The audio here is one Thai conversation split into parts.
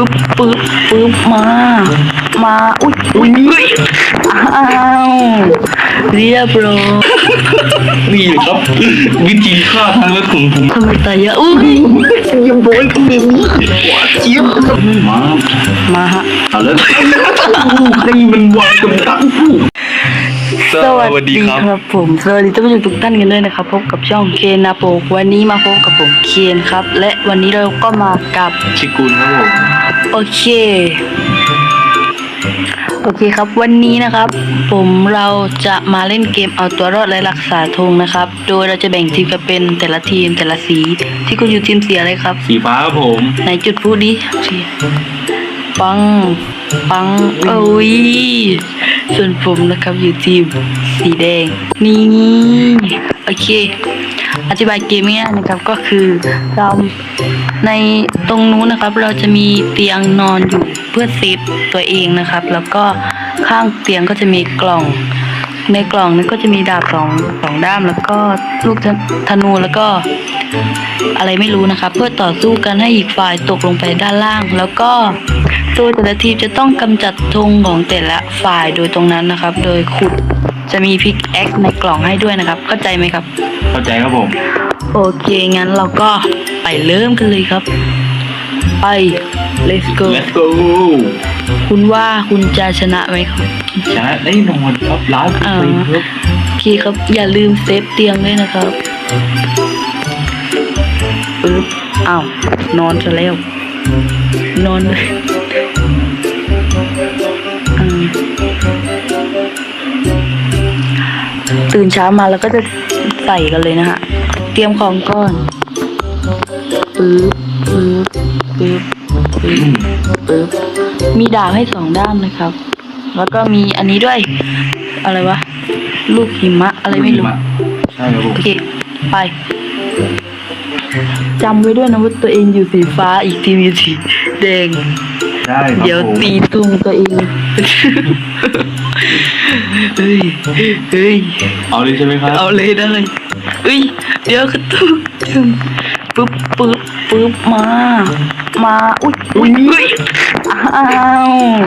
ปึ๊บปึ๊บปึ๊บมา มาอุ้ยอุ้ยอุ้ยอ้าวเรียบร้อยนี่ครับ วิธีฆ่าทางลัดของผมทำไมตายอะอุ้ยยังบอยก็มีมีหวานเจี๊ยบมา มาฮะเอาแล้วให้มันวางกับตั้งผู้ สวัสดีครับครับผมสวัสดีท่านผู้ชมทุกท่านกันด้วยนะครับพบกับช่องเคนนาโปกวันนี้มาพบกับผมเคนครับ และวันนี้เราก็มากับชิกุลครับผมโอเคโอเคครับวันนี้นะครับ ผมเราจะมาเล่นเกมเอาตัวรอดและรักษาธงนะครับ โดยเราจะแบ่งทีมกันเป็นแต่ละทีมแต่ละสี ที่คุณอยู่ทีมสีอะไรครับ สีฟ้าครับผมไหนจุดพูดดิสีปังปังโอ้ย ส่วนผมนะครับอยู่ทีมสีแดง นี่โอเค อธิบายเกมง่ายนะครับก็คือเราในตรงนู้นนะครับ เราจะมีเตียงนอนอยู่เพื่อเซฟตัวเองนะครับ แล้วก็ข้างเตียงก็จะมีกล่อง ในกล่องนั้นก็จะมีดาบสองสองด้าม แล้วก็ลูกธนูแล้วก็อะไรไม่รู้นะครับ เพื่อต่อสู้กันให้อีกฝ่ายตกลงไปด้านล่าง แล้วก็ ตัวแต่ละทีมจะต้องกำจัดธงของแต่ละฝ่ายโดยตรงนั้นนะครับ โดยขุดจะมีพิกแอคในกล่องให้ด้วยนะครับ เข้าใจไหมครับ เข้าใจครับผม โอเค งั้นเราก็ไปเริ่มกันเลยครับ ไป let's go let's go คุณว่าคุณจะชนะไหมครับ ชนะได้นอนครับล้านเปอร์เซ็นต์ครับโอเคครับ อย่าลืมเซฟเตียงด้วยนะครับปึ๊บอ้าวนอนซะแล้ว นอนเลย ตื่นเช้ามาแล้วก็จะใส่กันเลยนะฮะ เตรียมของก่อนปึ๊บปึ๊บปึ๊บปึ๊บปึ๊บมีดาบให้สองด้านนะครับ แล้วก็มีอันนี้ด้วย อะไรวะ ลูกหิมะ อะไรไม่รู้ ใช่ครับผมโอเค ไปจำไว้ด้วยนะว่าตัวเองอยู่สีฟ้าอีกทีมอยู่สีแดง ใช่ครับเดี๋ยวผมตีตุ้มตัวเอง เฮ้ย เฮ้ย เอาเลยใช่ไหมครับเอาเลยได้เฮ้ย เดี๋ยวกระตุกจึงปึ๊บปึ๊บปึ๊บมา มา อุ้ยอุ้ยอุ้ยอ้าว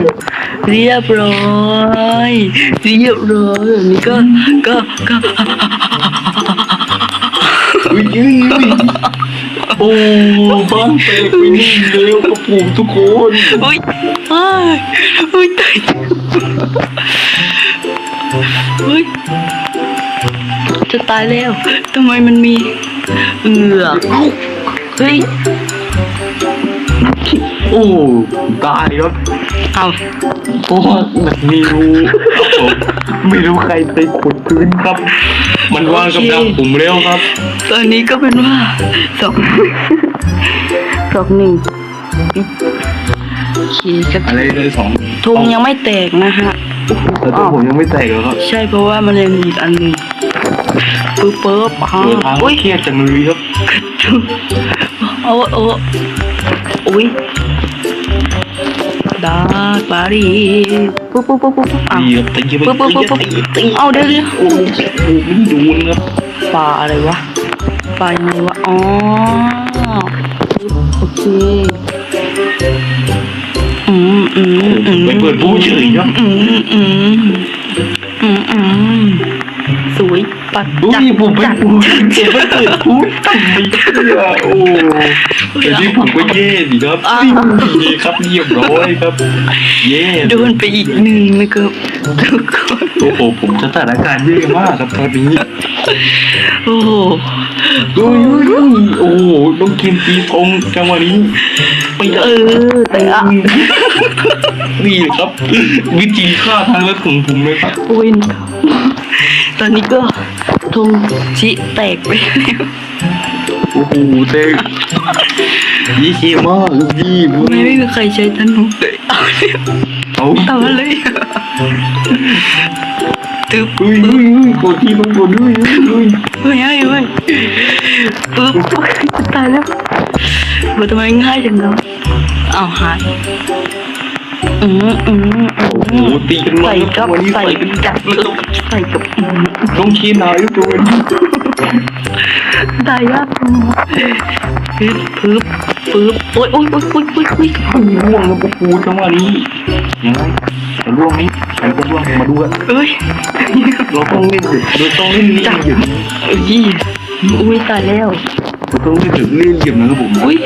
เรียบร้อยเรียบร้อยแบบนี้ก็ก็ก็อุ้ยอุ้ยอุ้ย โอ้บ้านเตะไปนี่แล้วครับผมทุกคนอุ้ยอ้ายอุ้ยตายอุ้ยจะตายแล้วทำไมมันมีเอือกเฮ้ยโอ้ตายครับเอาเพราะว่ามันมีรูครับผมไม่รู้ใครไปขุดพื้นครับ มันวางกับดักผมแล้วครับ ตอนนี้ก็เป็นว่าสองสองหนึ่งโอเคครับอะไรเลยสองธงยังไม่แตกนะฮะโอ้โหแต่ตัวอ้าวผมยังไม่แตกเลยครับ ใช่เพราะว่ามันยังมีอีกอันหนึ่งปึ๊บปึ๊บอ่าเดินทางอุ้ยเครียดจังเลยครับโอ้โอ้อุ้ย ดาบารีปุ๊บปุ๊บปุ๊บปุ๊บอ้าวดีครับตีไปปุ๊บปุ๊บปุ๊บปุ๊บเอาเดี๋ยวเดี๋ยวโอ้โหมันดูนครับปลาอะไรวะปลายังไงวะอ๋อโอเคอืมอืมอืมไปเปิดผู้เฉยครับอืมอืม ปัดอุ้จัดยผมไปจัดบูผมไปเปิดบูทำไม่เชื่อโอ้แต่ที่ผมก็เย่สิครับนี่ครับเรียบร้อยครับ เย่โดนไปอีกหนึ่งนะครับทุกคนโอ้โหผมสถานการณ์เย่มากครับตอนนี้โอ้โหอุ้ยอุ้ยอุ้ยโอ้โหต้องกินตีทงจังหวะนี้ไปเออแต่อะนี่ครับ วิธีฆ่าทางลัดของผมเลยครับโอ้ย ตอนนี้ก็ธงชิแตกไปแล้วโอ้โหเด็กยี่ขี้มากยี่มึงไม่ไม่มีใครใช้ธนูเลยเอาเลยเอาเอาเลยตึ๊บอุ้ยอุ้ยอุ้ยกดที่ต้องกดอุ้ยอุ้ยอุ้ยไม่ให้ไม่ปึ๊บจะตายแล้วว่าทำไมง่ายจังเนาะเอาหาย อืมอืมอืโอ้โหมตีกันมาใส่กับวันนี้ใส่ใส่กันกับใส่กับอืมต้องขี้หนาวอยู่ตัวนี้ตายยากจังปึ๊บปึ๊บปึ๊บโอ๊ยโอ๊ยโอ๊ยโอ๊ยโอุ้ยอุ้ยร่วงแล้วโอ้โหจังหวะนี้ยังไงจะร่วงไหมใครจะร่วงมาดูกันเอ้ยเราต้องเล่นถึงเราต้องเล่นเล่นเหลี่ยมเอ้ยอุ้ยตายแล้ว เราต้องเล่นถึงเล่นเหลี่ยมนะครับผมอุ้ย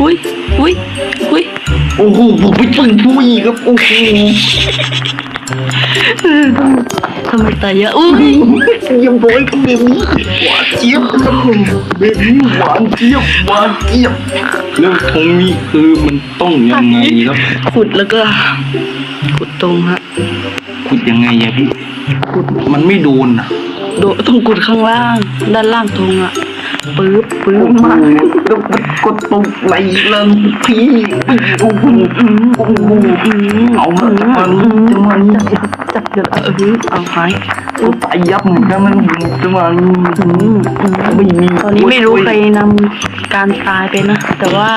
อุ้ยอุ้ยอุ้ยโอ้โหผมไปชนผู้อีกครับโอ้โหทำไมตายอะอุ้ยยี่ยมร้อยครับแบบนี้หวานเจี๊ยบครับผมแบบนี้หวานเจี๊ยบหวานเจี๊ยบแล้วตรงนี้คือมันต้องยังไงครับขุดแล้วก็ขุดตรงฮะขุดยังไงอะพี่ขุดมันไม่โดนอะโดดต้องขุดข้างล่าง ด้านล่างตรงอะ ปึ๊บปึ๊บมาแล้วมันกดตรงไหนล่ะพี่โอ้หโอ้โหเอามาจังหวะนี้จังหวะนี้จับเดี๋ยวเออเอาหายตัวตายยับเหมือนกันมันจังหวะนี้ไม่มีตอนนี้ไม่รู้ใครนำการตายไปนะ แต่ว่า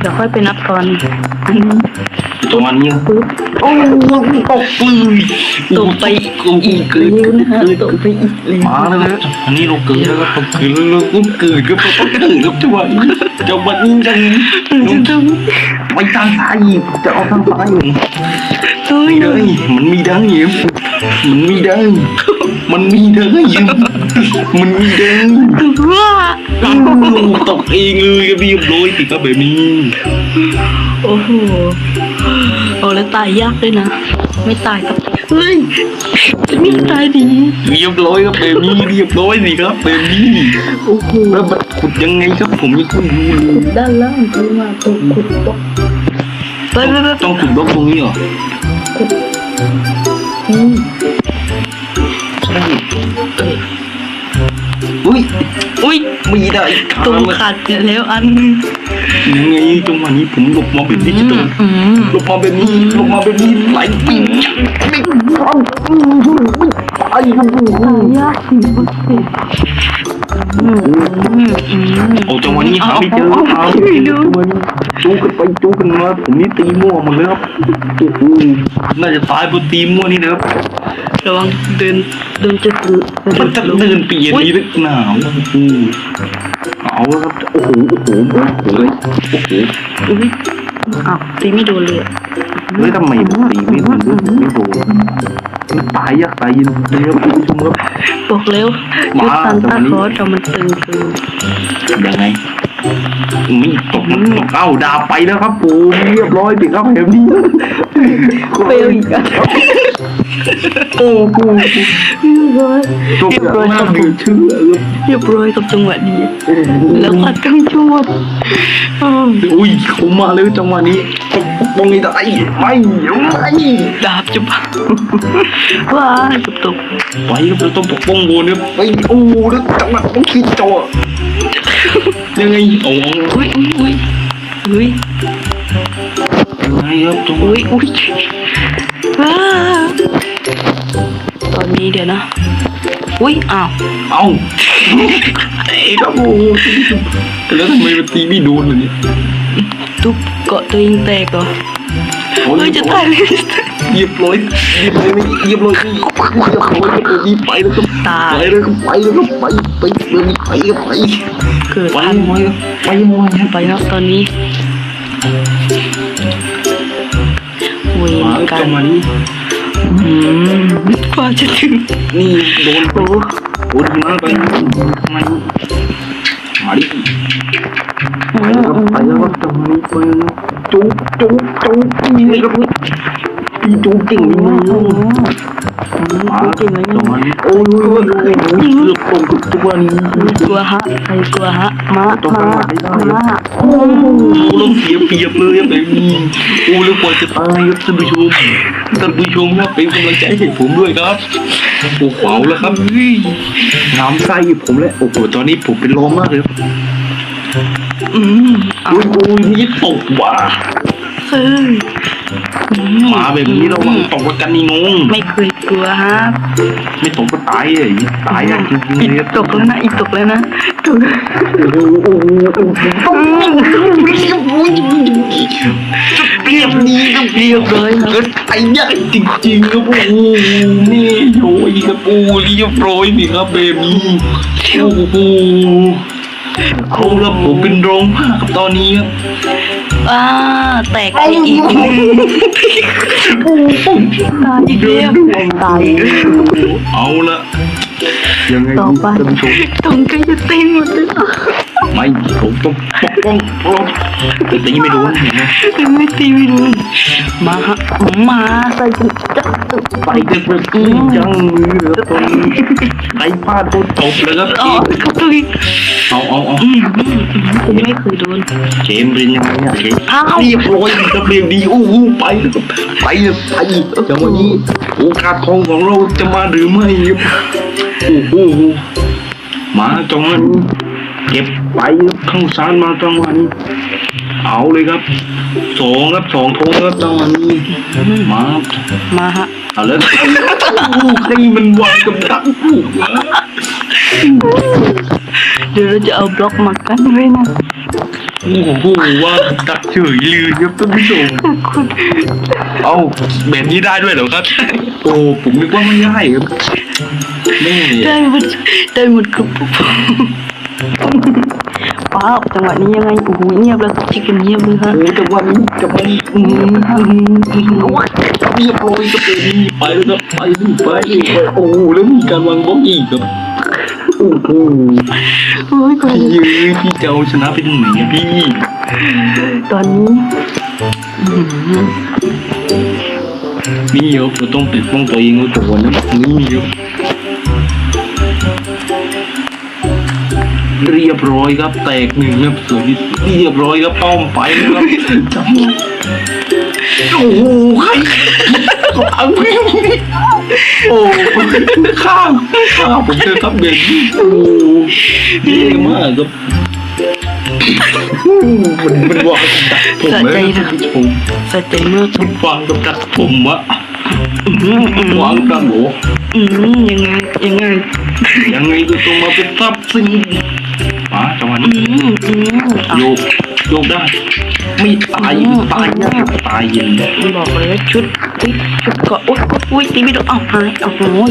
เดี๋ยวค่อยไปนับตอน อันนี้จังหวะนี้ปึ๊บโอ้ตกเลยตกไปอีกเกิดแล้วนะฮะตกไปอีกแล้วมาแล้วนะอันนี้เราเกิดแล้วครับต้องเกิดแล้วเราต้องเกิดครับเราต้องเกิดครับจังหวะนี้จังหวะนี้จังจะต้องไปทางซ้ายอีกจะเอาทางซ้ายอยู่เฮ้ยไม่ได้มันมีได้เหรอมันมีได้มันมีได้ยัง มันมีได้ว่าตกเองเลยครับเรียบร้อยสิครับแบบนี้โอ้โหโอ้แล้วตายยากด้วยนะ ไม่ตายกับเฮ้ยไม่ตายดีเรียบร้อยครับแบบนี้เรียบร้อยสิครับแบบนี้โอ้โหแล้วมันขุดยังไงครับ ผมยังไม่รู้เลยด้านล่างคือมาขุดขุดบล็อกไปไปไปต้องขุดบล็อกตรงนี้เหรออืม อุ้ยไม่ได้ตรงขาดไปแล้วอันหนึงยังไงจังหวะนี้ผมหลบมาแบบนี้จะโดนอืมหลบมาแบบนี้หลบมาแบบนี้ไหลปิ้งไม่ฟังไอ้ครับผมตายยากจริงสิอืมอืมอืมโอ้จังหวะนี้หาไม่เจอหาไม่เจอจังหวะนี้ จูกันไปจูกันมาผมนี่ตีมั่วหมดเลยครับโอ้โหน่าจะตายเพราะตีมั่วนี่นะครับระวังเดินเดินจะถือมันจะเดินเปลี่ยนนี้ลึกหนาวโอ้โหเอาแล้วครับโอ้โหโอ้โหโอ้โหโอ้โหอุ้ยอ้าวตีไม่โดนเลยเฮ้ยทำไมมันตีไม่โดนไม่โดนมันตายยากตายเย็นเลยครับคุณผู้ชมครับบอกแล้วมายุทธซันตรตางนี้คอร์สเรามันตึงเกินยังไง มีตกมันตกเอ้าดาบไปแล้วครับผมเรียบร้อยปิดครับแบบนี้เฟลอีกอะโอ้โหเรียบร้อยจบเรียบแล้วร้อยน่าครับเหลือเชื่อครับเรียบร้อยกับจังหวะนี้โอ้โหแล้วก็ต้องชวดอืมอุ้ยเขามาเลยจังหวะนี้ต้องปกป้องให้ได้ไม่ไม่ดาบจะบ้าว้าเกับตกไปครับเราต้องปกป้องโบนครับไปโอ้โหแล้วจังหวะต้องคิดจอ ยังไงเอาเอาอุ้ยอุ้ยอุ้ยยังไงครับจังหวะอุ้ยอุ้ยว้าตอนนี้เดี๋ยวนะอุ้ยอ้าวเอาเตะครับโอ้โหแล้วทำไมมันตีไม่โดนเลยเนี่ยทุบเกาะตัวเองแตกเหรอโอ้เฮ้ยจะตายเลยเรียบร้อยเรียบร้อยไม่เรียบร้อยนี่เรียบร้อยก็ดีไปแล้วก็ตายไปแล้วก็ไปแล้วก็ไปไปไปไปไป เกิดไปอันไปไปยังไงไปครับตอนนี้เวรมากันอืมกว่าจะถึงนี่โดนโอ้โอ้ดีมากไปทำไมมาดิไปแล้วก็ไปแล้วก็จังนี้ไปจุ๊บจุ๊บจุ๊บนี่เลยครับพี่จุ๊บเก่ง นี่มาจังหวะนี้โอ้ยเกือบตรงกับตัวนี้กลัวฮะใครกลัวฮะมาต้องมาทำอะไรได้มาโอ้โหเราเสียเปรียบเลยแบบนี้โอ้แล้วกว่าจะตายครับท่านผู้ชมท่านผู้ชมครับเป็นกำลังใจให้ผมด้วยครับโอ้โหเอาแล้วครับน้ำไส้ผมแล้วโอ้โหตอนนี้ผมเป็นลมมากเลยอืมอาโอ้ยโอ้ยนี่ตกว่ะเฮ้ยอื มาแบบนี้เราวังตกกันนี่งงไม่เคยกลัวฮะไม่ตกก็ตายเลยตายอย่างจริงๆอีเลยกครับตกแล้วนะอีกตกแล้วนะตกโอ้โหโอ้โหโอ้โหเรียบนี้ครับเรียบร้อยนะเกิดไอ้ยากจริงๆครับโอ้โหนี่โอ้ยครับโอ้เรียบร้อยสิครับเบบี้โอ้โห เอาละผมเป็นรองผ้ากับตอนนี้ครับอ่าแตกไปอีกตายอีกแล้วตายอีกแล้วเอาละยังไงต่อดีไปท่านผู้ชมตรงใกล้จะเต้นหมดเลยอะ ไม่ผมต้องปกป้องพร้อมแต่ตีไม่โดนเห็นไหมยังไม่ตีไม่โดนมาฮะมาใส่กันจับไปเด็กแบบนี้จังมือเหลือตนใครพลาดโดนตบเลยครับอ๋อครับตัวเองเอาเอาเอาอืมอืมอืมผมไม่เคยโดนเจมส์เป็นยังไงเนี่ยเจมส์อ้าวเรียบร้อยครับเรียบดีโอ้โหไปแล้วครับไปเลยไปจังหวะนี้โอกาสทองของเราจะมาหรือไม่ครับโอ้โหมาจังหวะนี้ เก็บไปครับข้างซ้ายมาจังหวะนี้ เอาเลยครับสองครับสองโทงครับจังหวะนี้มาครับมาฮะเอาแล้วโอ้ใครมันวางกับดักผูกวะเดี๋ยวเราจะเอาบล็อกมากั้นไว้นะโอ้โหว่ากับดักเฉยเลยครับท่านผู้ชมคุณเอาแบบนี้ได้ด้วยเหรอครับ โอ้ผมนึกว่าไม่ได้ครับแม่ได้หมดได้หมดครับ ว้าวจังหวะนี้ยังไงโอ้โหเงียบแล้วชิคกันเงียบเลยฮะโอ้แต่วันนี้จะไปอืมอืมอืมโอ้ยเรียบร้อยก็เป็นะไปแล้วครับไปนี่ไปไปโอ้โหแล้วมีการวางบล็อกอีกครับโอ้โหโอ้ยกว่าพี่จะยื้อพี่จะเอาชนะไปถึงไหนอะพี่ตอนนี้อื้อหือนี่ครับเราต้องติดป้องตัวเองไว้ก่อนนะนี่ครับ เรียบร้อยครับแตกหนึ่งครับสวยที่สุดเรียบร้อยครับป้อมไปแล้วครับจับโอ้โหใครขังพี่โอ้ข้ามข้ามผมเจอครับเด็กโอ้เย่มากครับมันมันวางกับดักผมเลยผมสะใจมากครับวางกับดักผมอะอื้อหืออื้อหือวางกันโหอืมยังไงยังไงยังไงก็ต้องมาเป็นทรัพย์สิน มาจังหวะอืนี้มอืมอะโยกโยกได้ไม่ตายตายยากตายเย็นบอกเลยว่าชุดอุ๊ยชุดเกาะอุ๊ยอุ๊ยตีไม่โดนอ้าวหายอ้าวโอ้ย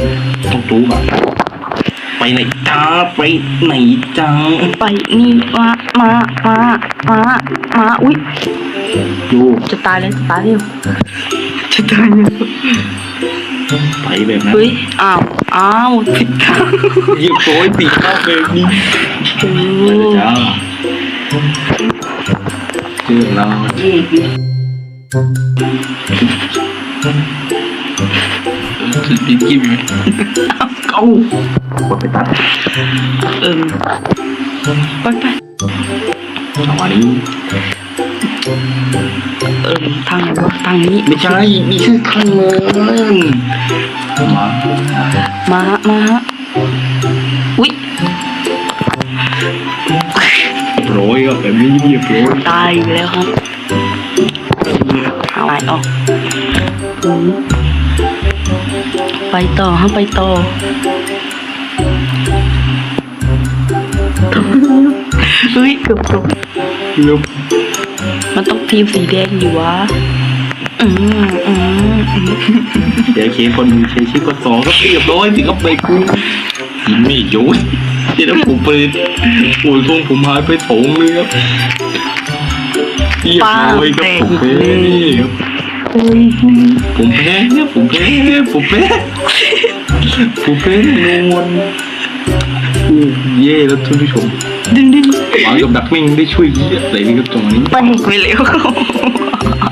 ต้องตู้อะไปไหนจ้าไปไหนจ้าไปนี่มามามามามาอุ๊ยโยกจะตายแล้วจะตายแล้ว จะตายแล้วไปแบบนั้นเฮ้ยอ้าวอ้าวผิดทางเหยียบโอยตีข้าวแบบนี้โอ้ไปเลยจ้าเจอเราสุดปิ๊บกิ๊บไหมเอ้ากดไปตัดเอิ่มไปไปจังหวะนี้ เอิ่มทางไหนวะทางนี้ไม่ใช่มีชื่อทางเลยมามาฮะมาฮะอุ๊ยโปรยครับแบบนี้เรียบร้อยตายอีกแล้วครับเอาไปออกอืมไปต่อฮะไปต่อเฮ้ยเกือบจบแล้ว มันต้องทีมสีแดงอยู่วะอืมอืมอืมเดี๋ยวเคคนหนึ่งเคชิคนสองก็เรียบร้อยสิครับไปกูยิงไม่โยนเดี๋ยวผมไปโอ้ยทงผมหายไปถงเลยครับเรียบร้อยครับผมแพ้ครับเฮ้ยผมแพ้เนี่ยผมแพ้ผมแพ้ผมแพ้น่นอนโอ้ เย่แล้วท่านผู้ชมดึงดึงวางกับดักแม่งได้ช่วยเยอะเลยนี่ครับจังหวะนี้แตกไปแล้ว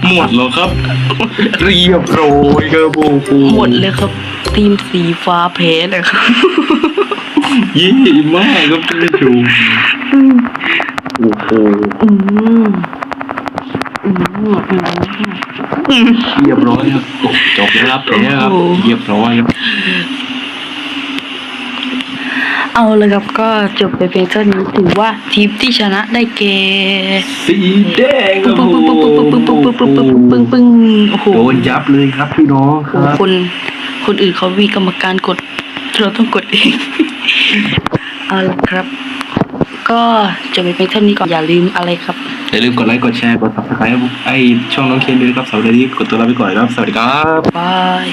หมดแล้วครับ เรียบร้อยครับโอ้โหหมดเลยครับ ทีมสีฟ้าแพ้เลยครับเยี่มากครับท่านผู้ชมโอ้โหอืมอืมอืมอืมเรียบร้อยครับโอ้จบแล้วครับแพ้ครับโอ้โหเรียบร้อยครับ เอาเลยครับก็จบไปเพียงเท่านี้ถือว่าทีมที่ชนะได้แก่สีแดงคปึ้รังบปึ้งปึ้งปึ้งปึ้งปึ้งปึ้งปึ้งปึ้งปึ้งโอ้โหโดนยับเลยครับพี่น้องคโอ้โหรับคนคนอื่นเขามีกรรมการกด เราต้องกดเองเอาละครับ ก็จบไปเพียงเท่านี้ก่อนอย่าลืมอะไรครับอย่าลืมกดไลค์กดแชร์กดซับสไครต์ไอช่องน้องเคนด้วยนะครับสวัสดีกดตัวลาไปก่อนครับสวัสดีครับบาย